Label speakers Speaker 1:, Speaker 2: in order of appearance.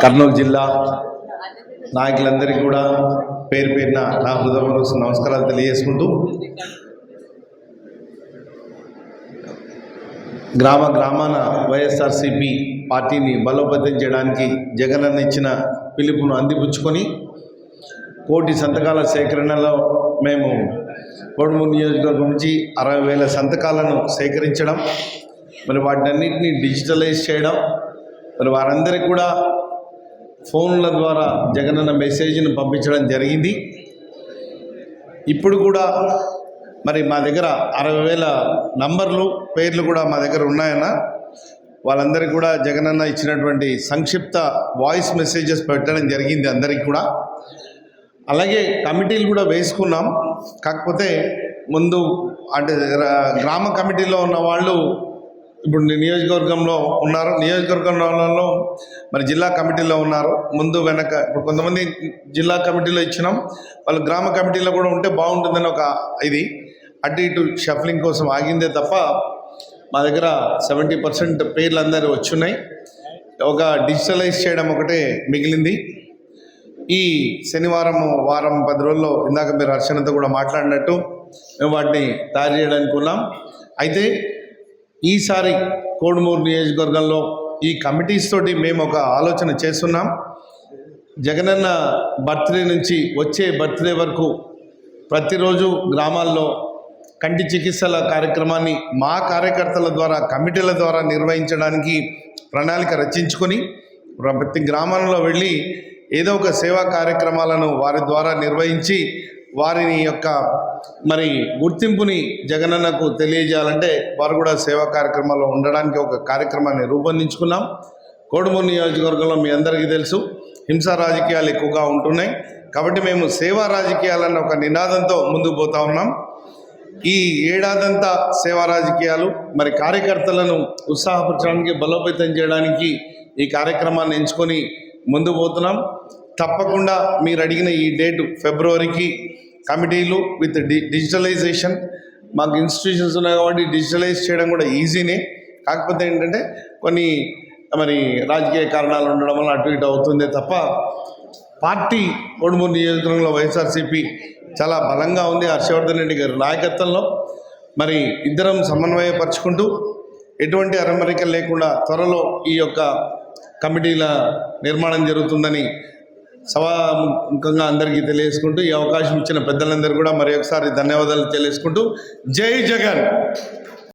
Speaker 1: కర్నూలు జిల్లా నాయకులందరికీ కూడా పేరు పేరున నా హృదయపూర్వక నమస్కారాలు తెలియజేసుకుంటూ గ్రామ గ్రామాన వైఎస్ఆర్సిపి పార్టీని బలోపేతం చేయడానికి జగన్ ఇచ్చిన పిలుపును అందిపుచ్చుకొని కోటి సంతకాల సేకరణలో మేము కోడుమూరు నియోజకవర్గం నుంచి అరవై వేల సంతకాలను సేకరించడం మరి వాటినన్నింటినీ డిజిటలైజ్ చేయడం మరి వారందరికీ కూడా ఫోన్ల ద్వారా జగనన్న మెసేజ్ను పంపించడం జరిగింది. ఇప్పుడు కూడా మరి మా దగ్గర అరవై వేల నంబర్లు పేర్లు కూడా మా దగ్గర ఉన్నాయన్న. వాళ్ళందరికీ కూడా జగనన్న ఇచ్చినటువంటి సంక్షిప్త వాయిస్ మెసేజెస్ పెట్టడం జరిగింది అందరికీ కూడా. అలాగే కమిటీలు కూడా వేసుకున్నాం. కాకపోతే ముందు అంటే గ్రామ కమిటీలో ఉన్న వాళ్ళు ఇప్పుడు నియోజకవర్గంలో ఉన్నారు. నియోజకవర్గంలో మరి జిల్లా కమిటీలో ఉన్నారు. ముందు వెనక ఇప్పుడు కొంతమంది జిల్లా కమిటీలో ఇచ్చినాం. వాళ్ళు గ్రామ కమిటీలో కూడా ఉంటే బాగుంటుందని ఒక ఇది. అటు ఇటు షఫ్లింగ్ కోసం ఆగిందే తప్ప మా దగ్గర సెవెంటీ పర్సెంట్ పేర్లు అందరూ వచ్చున్నాయి. ఒక డిజిటలైజ్ చేయడం ఒకటే మిగిలింది. ఈ శనివారం వారం పది రోజుల్లో ఇందాక మీరు హర్షణతో కూడా మాట్లాడినట్టు మేము వాటిని తయారు చేయడానికి ఉన్నాం. అయితే ఈసారి కోడుమూరు నియోజకవర్గంలో ఈ కమిటీస్ తోటి మేము ఒక ఆలోచన చేస్తున్నాం. జగనన్న బర్త్డే నుంచి వచ్చే బర్త్డే వరకు ప్రతిరోజు గ్రామాల్లో కంటి చికిత్సల కార్యక్రమాన్ని మా కార్యకర్తల ద్వారా కమిటీల ద్వారా నిర్వహించడానికి ప్రణాళిక రచించుకొని ప్రతి గ్రామంలో వెళ్ళి ఏదో ఒక సేవా కార్యక్రమాలను వారి ద్వారా నిర్వహించి వారిని యొక్క మరి గుర్తింపుని జగనన్నకు తెలియజేయాలంటే వారు కూడా సేవా కార్యక్రమాల్లో ఉండడానికి ఒక కార్యక్రమాన్ని రూపొందించుకున్నాం. కోడుమూరు నియోజకవర్గంలో మీ అందరికీ తెలుసు హింసా రాజకీయాలు ఎక్కువగా ఉంటున్నాయి. కాబట్టి మేము సేవా రాజకీయాలన్న ఒక నినాదంతో ముందుకు పోతా ఉన్నాం. ఈ ఏడాదంతా సేవా రాజకీయాలు మరి కార్యకర్తలను ఉత్సాహపరచడానికి బలోపేతం చేయడానికి ఈ కార్యక్రమాన్ని ఎంచుకొని ముందు పోతున్నాం. తప్పకుండా మీరు అడిగిన ఈ డేటు ఫిబ్రవరికి కమిటీలు విత్ డి డిజిటలైజేషన్. మాకు ఇన్స్టిట్యూషన్స్ ఉన్నాయి కాబట్టి డిజిటలైజ్ చేయడం కూడా ఈజీనే. కాకపోతే ఏంటంటే కొన్ని మరి రాజకీయ కారణాలు ఉండడం వల్ల అటు ఇటు అవుతుందే తప్ప పార్టీ కొడుమూరు నియోజకవర్గంలో వైఎస్ఆర్సీపీ చాలా బలంగా ఉంది. హర్షవర్ధన్ రెడ్డి గారి నాయకత్వంలో. మరి ఇద్దరం సమన్వయపరుచుకుంటూ ఎటువంటి అరమరిక లేకుండా త్వరలో ఈ యొక్క కమిటీల నిర్మాణం జరుగుతుందని సభాముఖంగా అందరికీ తెలియజేసుకుంటూ ఈ అవకాశం ఇచ్చిన పెద్దలందరూ కూడా మరి ఒకసారి ధన్యవాదాలు తెలియజేసుకుంటూ జై జగన్.